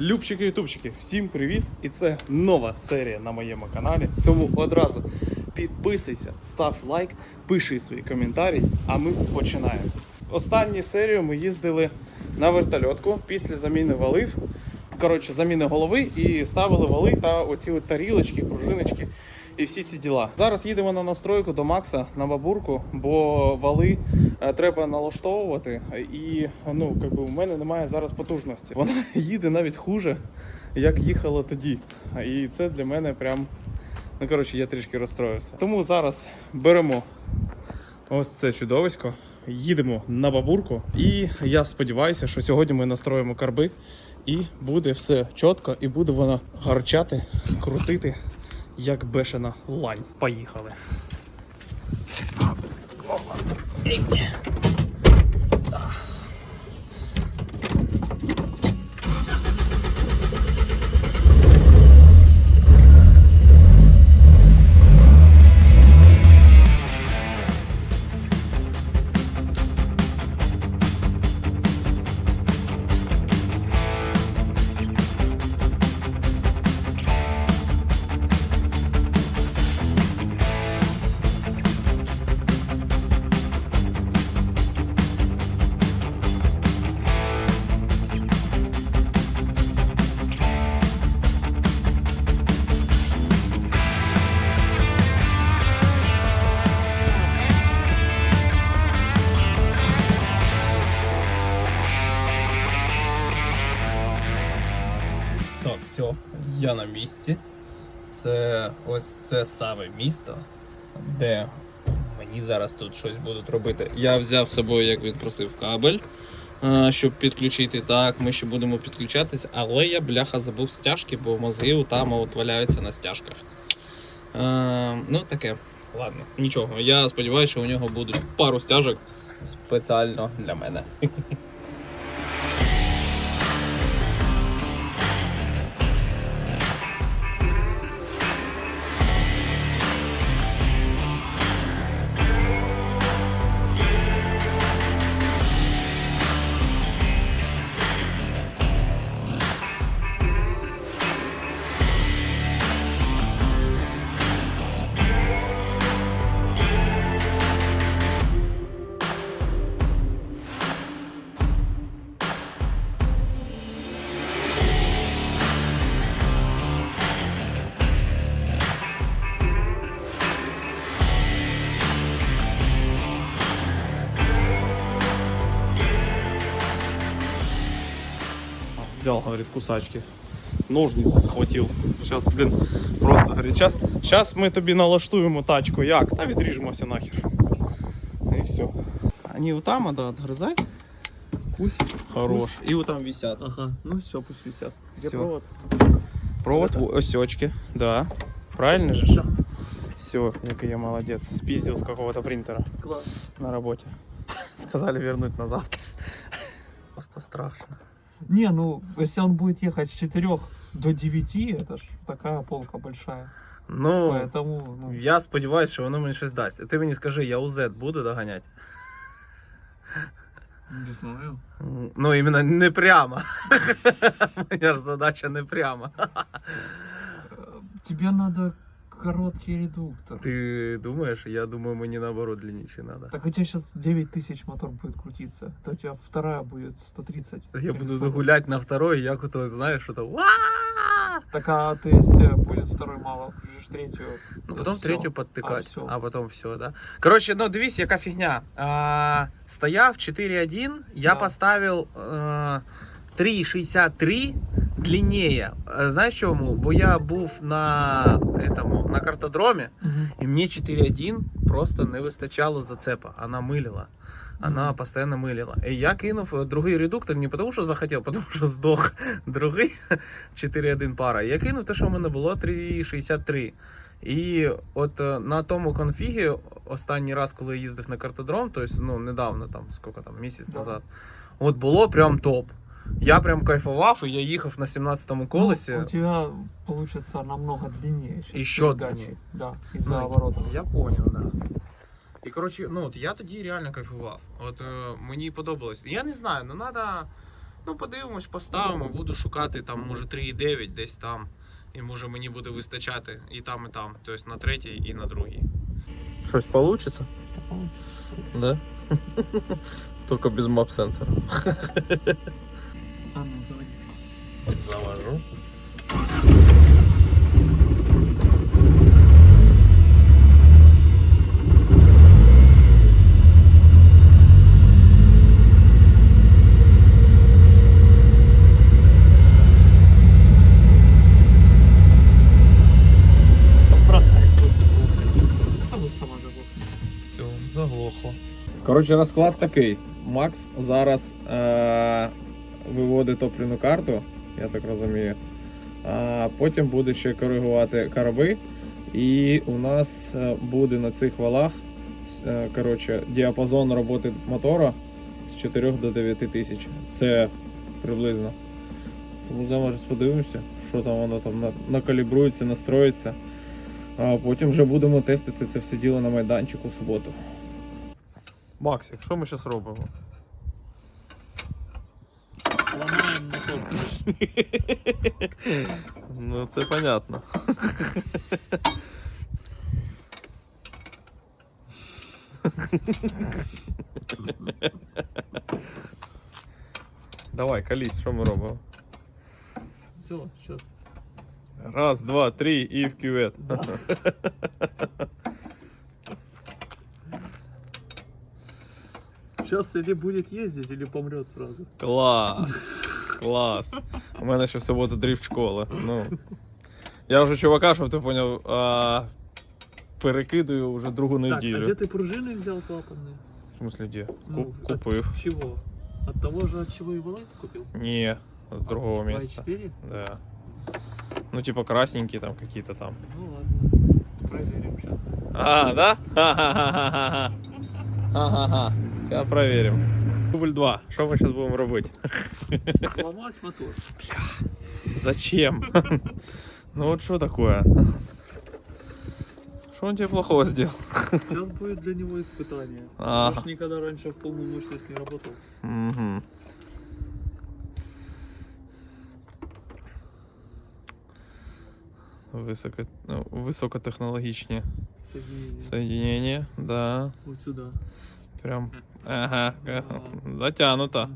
Любчики ютубчики, всім привіт! І це нова серія на моєму каналі. Тому одразу підписуйся, став лайк, пиши свої коментарі, а ми починаємо. Останню серію ми їздили на вертольотку після заміни валив. Коротше, заміни голови і ставили вали та оці от тарілочки, пружиночки і всі ці діла. Зараз їдемо на настройку до Макса на бабурку, бо вали е, треба налаштовувати. І ну, якби у мене немає зараз потужності. Вона їде навіть хуже, як їхала тоді. І це для мене прям. Ну, коротше, я трішки розстроївся. Тому зараз беремо ось це чудовисько, їдемо на бабурку. І я сподіваюся, що сьогодні ми настроїмо карби, і буде все чітко, і буде вона гарчати, крутити, як бешена лань. Поїхали. Ейть. На місці. Це ось це саме місто, де мені зараз тут щось будуть робити. Я взяв з собою, як він просив, кабель, щоб підключити. Так, ми ще будемо підключатись, але я бляха забув стяжки, бо мозги там от валяються на стяжках. Ну таке. Ладно, нічого. Я сподіваюся, що у нього будуть пару стяжок спеціально для мене. Взял, говорит, кусачки. Ножниці схватив. Зараз, блін, просто говорить, зараз ми тобі налаштуємо тачку. Як? Та відріжемося нахер. І все. Они вот там, да, отгрызай. Пусть. Хорош. И вот там висят. Ага, ну все, пусть висят. Где Всё. провод? Провод, Это? осечки. Да. Правильно же? Все, який я молодец. Спиздил с какого-то принтера Класс. на работе. Сказали вернуть назад. Просто страшно. Не, ну, если он будет ехать с 4 до 9, это ж такая полка большая. Ну, Поэтому, ну, Я сподіваюся, що воно мені щось дасть. Ти мені скажи, я УЗ буду доганяти? не знаю. М, Ну, іменно не прямо. Моя ж задача не прямо. Э, Тебе надо короткий редуктор. Ти думаєш? Я думаю, мені наоборот длинніший треба. Так у тебя сейчас 9000 мотор будет крутиться. То у тебя вторая будет 130. Я Или буду сколько? гуляти на второй, як ото, знаєш, що то. Так а ты если будет второй мало, включишь третью. Ну, э, потім всё. третю А, підтикати, всё. а потім все, да. Коротше, ну дивись, яка фігня. А, стояв 4.1, я Да. поставив е, 3.63 длиннее. Е, Знаєш чому? Бо я був на, этому, на картодромі, Мгм. і мені 4.1 просто не вистачало зацепа. Вона милила. Она Мгм. постоянно мылила. И я кинув э, другий редуктор не потому, що захотів, потому що здох другий 4.1 пара. Я кинув те, що в мене було 3.63. І от е, на тому конфігі, останній раз, коли я їздив на картодром, тобто ну, недавно, там, скільки там, місяць Да. назад, от було прям топ. Я прям кайфував, і я їхав на 17-му колесі. Ну, у тебя получится намного длиннее. щас Еще передачи. Да, из-за Ну, оборотов. Я понял, да. І коротше, ну от я тоді реально кайфував. От е, мені подобалось. Я не знаю, ну треба Ну, подивимось, поставимо, буду шукати там, може, 3,9 десь там. І може мені буде вистачати і там, і там. Тобто на третій і на другій. Щось вийде? Да? Только без мап сенсора. А, ну, заводи. Завожу. Коротше, розклад такий. Макс зараз е- виводить топливну карту, я так розумію. А потім буде ще коригувати короби. І у нас е, буде на цих валах е, коротше, діапазон роботи мотора з 4 до 9 тисяч. Це приблизно. Тому зараз подивимося, що там воно там накалібрується, настроїться. А потім вже будемо тестити це все діло на майданчику в суботу. Максик, що ми зараз робимо? Ну, це понятно. Давай, колись, що ми робимо? Все, сейчас. Раз, два, три і в кювет. Сейчас или будет ездить, или помрет сразу. Клас! Клас! У мене ще в суботу дріфт школа. Ну. Я вже чувака, щоб ти поняв, а, перекидаю вже другу Так, а неділю. где ты пружины взял клапанные? В смысле, де? Ну, Ку- от Купив. чего? От того же, от чего и Валай купил? Ні, з другого місця. 2.4? Да. Ну, типа красненькие там какие-то там. Ну ладно. Проверим сейчас. А, да? Ха-ха-ха-ха. Ха-ха-ха. Сейчас проверим. Дубль 2. Що ми зараз будемо робити? Ломать мотор. Зачем? Ну вот что такое? Что он тебе плохого сделал? Сейчас будет для него испытание. А. Я ж никогда раньше в полную мощность не работал. Мгм. Високо... ну, Високотехнологічні Соединение. соединення, да. Вот сюда. Прям. Ага, затянуто.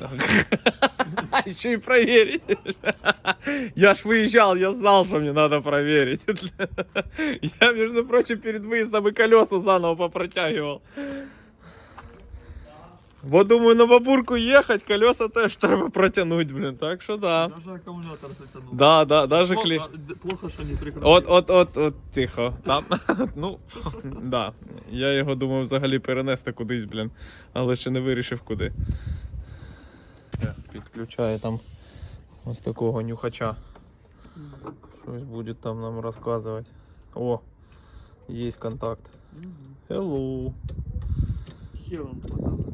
Еще и проверить. Я ж выезжал, я знал, что мне надо проверить. Я, между прочим, перед выездом и колеса заново попротягивал. Вот думаю, на бабурку ехать, колеса теж треба протянуть, блин. Так что да. Даже аккумулятор затянул. Да, да, даже Плохо, клей. плохо, что не прикрутил. От, от, от, от, тихо. Там, ну, да. Я його думав взагалі перенести кудись, блін. Але ще не вирішив куди. Підключаю там ось такого нюхача. Щось буде там нам розказувати. О, є контакт. Hello. Хер он плохо.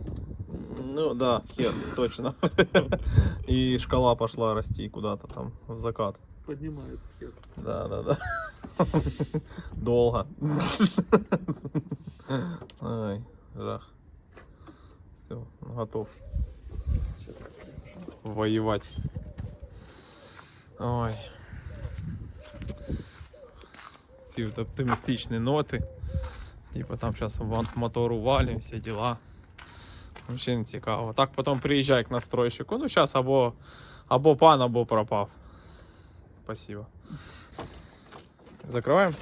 Ну да, хер, точно. І шкала пошла расти куда-то там в закат. Поднимается хер. Да, да, да. Долго. Ай, жах. Все, готов Сейчас. воевать. Ой. Ці от оптимістичні ноти. Типа там зараз мотор увалим, всі діла. Взагалі не цікаво. Так потім приїжджай к настройщику. Ну зараз або, або пан, або пропав. Спасибо. Закриваємо?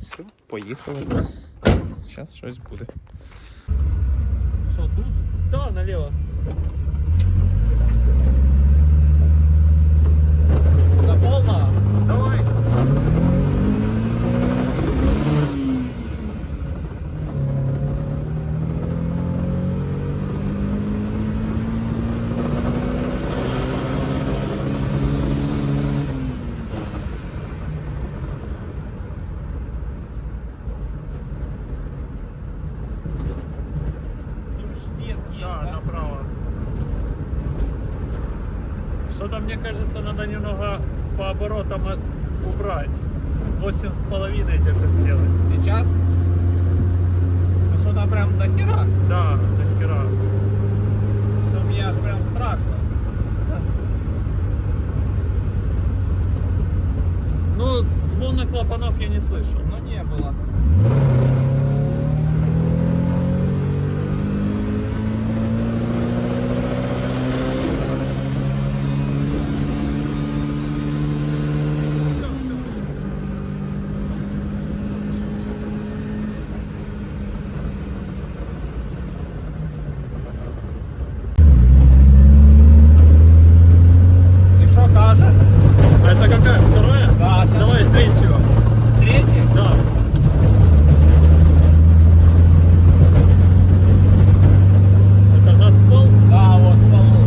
Все, поїхали. Зараз щось буде. Что, тут? Да, налево. Мне кажется, надо немного по оборотам от- убрать. Восемь с половиной где-то сделать. Сейчас? Ну что там прям до хера? Да, до хера. аж прям страшно. Ну, звона клапанов я не слышал. Но не было. І що каже? А это какая? Вторая? Да, щас- Давай третьего. Третій? Да. Это газ пол? Да, вот полу.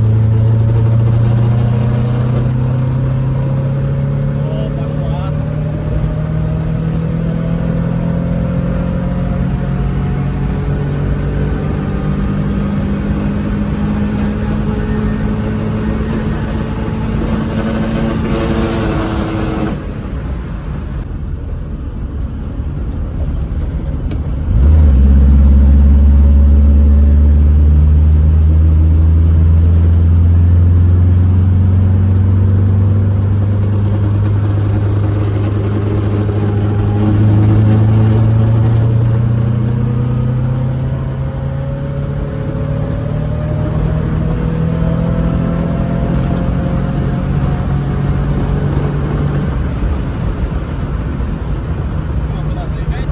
О, пошла. Ну, куда заезжать?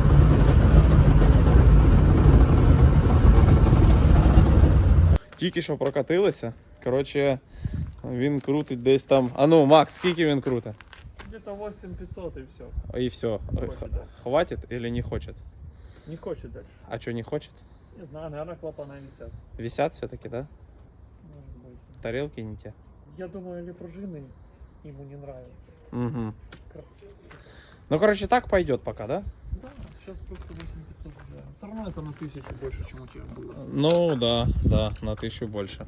Тільки що прокатилися. Коротше, він крутить десь там. А ну, Макс, скільки він крутить? Где-то 8500 и все. І все. Хватит, да. Хватит или не хочет? Не хочет дальше. А что не хочет? Не знаю, наверное, клапана висят. Висят все-таки, да? Может быть. Тарелки не те. Я думаю, или пружины ему не нравятся. Угу. Кор- Ну, короче, так пойдет пока, да? Да, сейчас просто 8500 да. Все равно это на тысячу больше, чем у тебя было. Ну, да, да, на тысячу больше.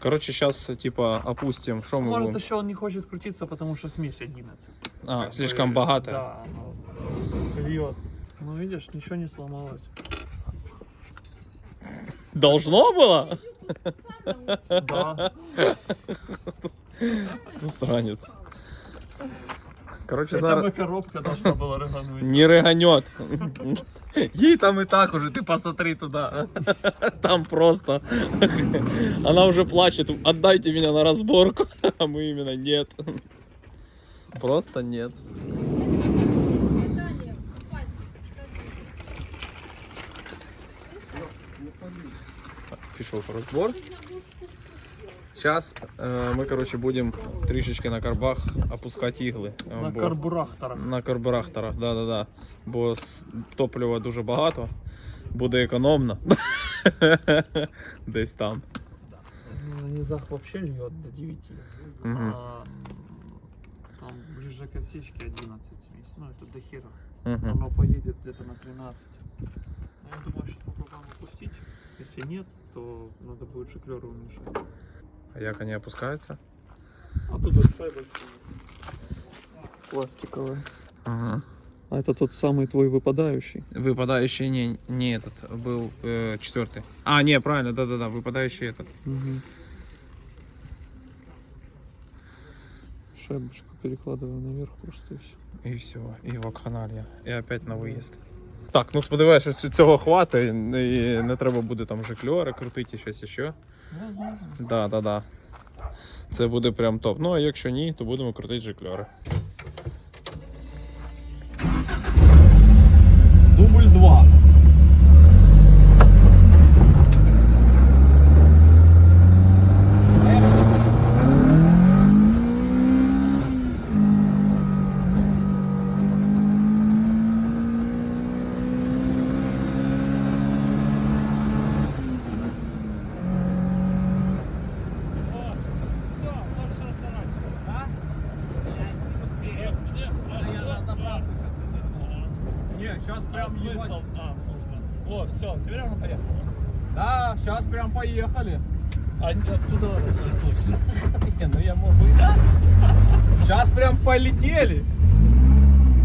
Короче, сейчас, типа, опустим. Что мы Может, будем? еще он не хочет крутиться, потому что смесь 11. А, Как слишком бы, богатая. Да, ну, льет. Ну, видишь, ничего не сломалось. Должно было? Да. Засранец. Короче, Хотя зараз... бы коробка должна была рыгануть. Не рыганет. Ей там и так уже, ты посмотри туда. Там просто. Она уже плачет. Отдайте меня на разборку. А мы именно нет. Просто нет. Пішов разбор. Сейчас э, мы, короче, будем трішечки на карбах опускать иглы. Э, На бо- карбурахторах. на карбурахторах, да, да, да. Бо с- топлива дуже багато, буде економно. Десь там. На низах вообще льет до 9. Мгм. А, там ближе к осечке 11 смесь. Ну, это до хера. Мгм. Оно поедет где-то на 13. Ну, я думаю, что попробуем опустить. Если нет, то надо будет шиклеры уменьшать. А як вони опускаються? А тут вот шайбочки. Пластиковые. Ага. А это тот самый твой выпадающий. Выпадающий не, не этот, был э, четвертый. А, не, правильно, да-да-да, выпадающий этот. Шайбочку перекладываю наверх просто и все. І все, і вакханалія. І опять на виїзд. Так, ну сподіваюся, що цього хватить, і не треба буде там жикльори крутити, щось ще. Да, да, да. Це буде прям топ. Ну а якщо ні, то будемо крутити жикльори. Дубль 2. А, нужно. О, все, теперь оно поехало. Да, сейчас прям поехали. А оттуда точно. Не, ну я могу и. Сейчас прям полетели.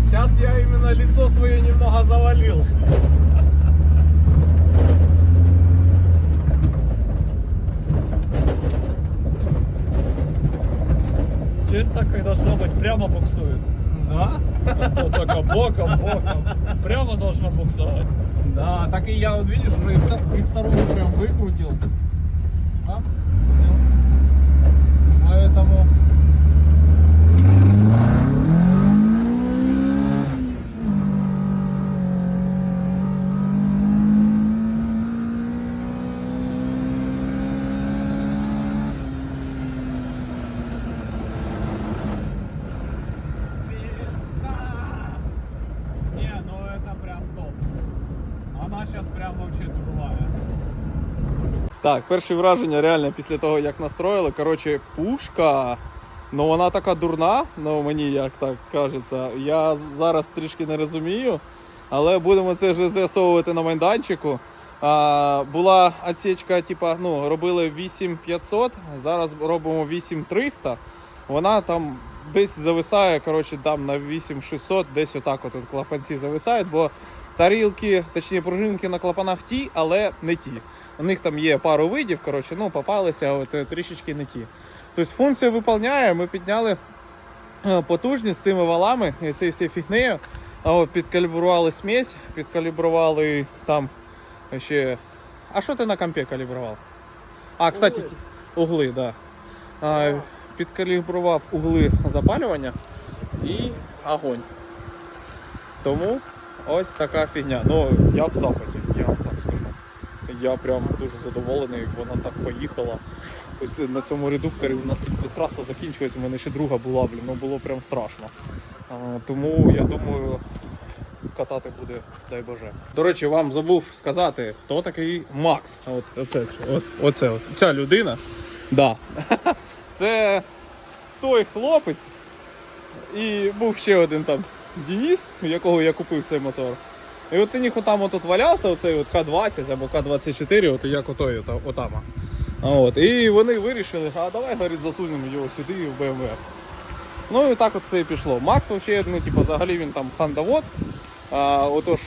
Сейчас я именно лицо свое немного завалил. Черт, так и должно быть, прямо буксует. Да? Только боком, боком. Прямо должно буксовать. Да, так и я вот видишь, уже и, вторую прям выкрутил. А? Поэтому... Так, перші враження реально після того, як настроїли. Коротше, пушка. Ну вона така дурна, ну мені як так кажеться. Я зараз трішки не розумію, але будемо це вже з'ясовувати на майданчику. А, була отсічка, типа, ну, робили 8500, зараз робимо 8300. Вона там десь зависає, коротше, там на 8600, десь отак от от клапанці зависають, бо тарілки, точніше пружинки на клапанах ті, але не ті. У них там є пару видів, коротше, ну, попалися от, е, трішечки не ті. Тобто функцію виповняє, ми підняли е, потужність цими валами і цією всією фігнею. От підкалібрували смесь, підкалібрували там ще. А що ти на компі калібрував? А, кстати, угли, так. Да. А, підкалібрував угли запалювання і огонь. Тому ось така фігня. Ну, я в захваті, я вам так скажу. Я прям дуже задоволений, вона так поїхала. Ось на цьому редукторі у нас траса закінчилась, у мене ще друга була, блін, ну було прям страшно. А, тому я думаю, катати буде, дай Боже. До речі, вам забув сказати, хто такий Макс. От, оце, от, оце, ця людина. Да. Це той хлопець. І був ще один там Денис, у якого я купив цей мотор. І от них отам отут валявся, оцей от К-20 або К-24, от як отой, отама. От. І вони вирішили, а давай говорить, засунемо його сюди в BMW. Ну і так от це і пішло. Макс взагалі, ну, типу, взагалі він там хандавод. А, отож,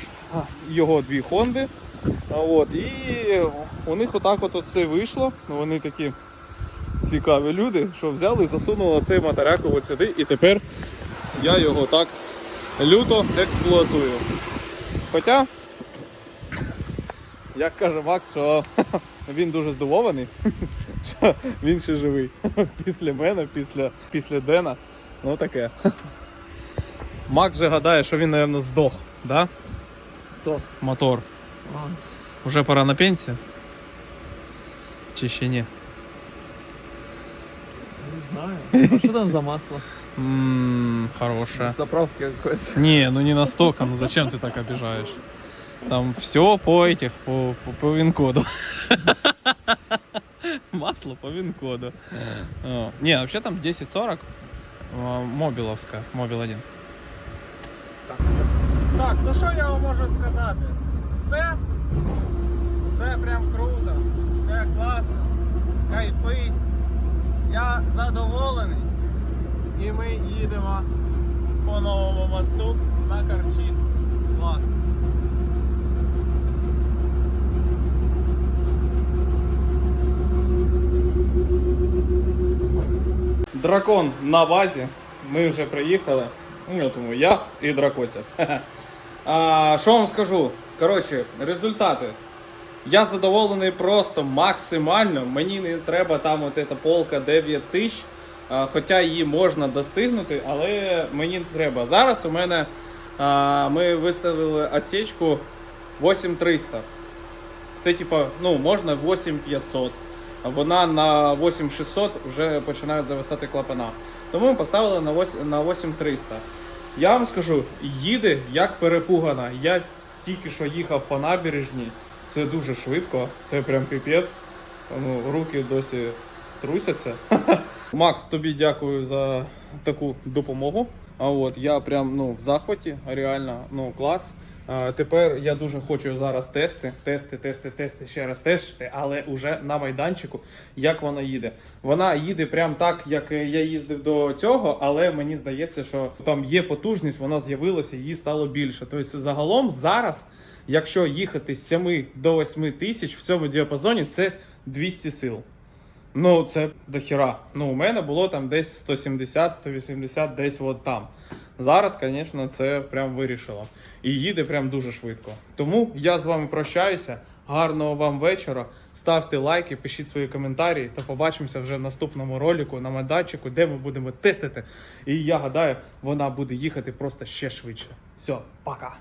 його дві Хонди. От, і у них отак от, от це вийшло. Вони такі цікаві люди, що взяли і засунули цей матеряк от сюди, і тепер я його так люто експлуатую. Хоча, як каже Макс, що він дуже здивований, що він ще живий. Після мене, після, після Дена. Ну таке. Макс же гадає, що він, мабуть, здох, да? Хто? Мотор. Уже пора на пенсію? Чи ще ні? Знаю. А что там за масло? Ммм, хороше. Заправки какой-то. Не, ну не настолько, ну зачем ты так обижаешь? Там все по этих, по, по, по вин-коду. Масло по вин-коду. О, Не, вообще там 1040 а, мобиловская, мобил 1. Так, ну що я вам можу сказати? Все, все прям круто, все класно. Я задоволений. І ми їдемо по новому мосту на Карчі. Клас. Дракон на базі. Ми вже приїхали. Ну, я я і дракося. А, що вам скажу? Коротше, результати. Я задоволений просто максимально. Мені не треба там от эта полка 9 тисяч. Хоча її можна достигнути, але мені не треба. Зараз у мене ми виставили отсечку 8300. Це типа, ну, можна 8500. Вона на 8600 вже починають зависати клапана. Тому ми поставили на 8 на 8300. Я вам скажу, їде як перепугана. Я тільки що їхав по набережній. Це дуже швидко, це прям піпець. Ну, руки досі трусяться. Макс, тобі дякую за таку допомогу. А от я прям ну в захваті, реально, ну клас. Тепер я дуже хочу зараз тести, тести, тести, тести, ще раз тестити, але уже на майданчику, як вона їде. Вона їде прям так, як е, я їздив до цього, але мені здається, що там є потужність, вона з'явилася, її стало більше. Тобто, загалом зараз, якщо їхати з 7 до 8 тисяч в цьому діапазоні, це 200 сил. Ну, це дохіра. Ну, у мене було там десь 170, 180, десь от там. Зараз, звісно, це прям вирішило. І їде прям дуже швидко. Тому я з вами прощаюся. Гарного вам вечора. Ставте лайки, пишіть свої коментарі та побачимося вже в наступному ролику на майданчику, де ми будемо тестити. І я гадаю, вона буде їхати просто ще швидше. Все, пока.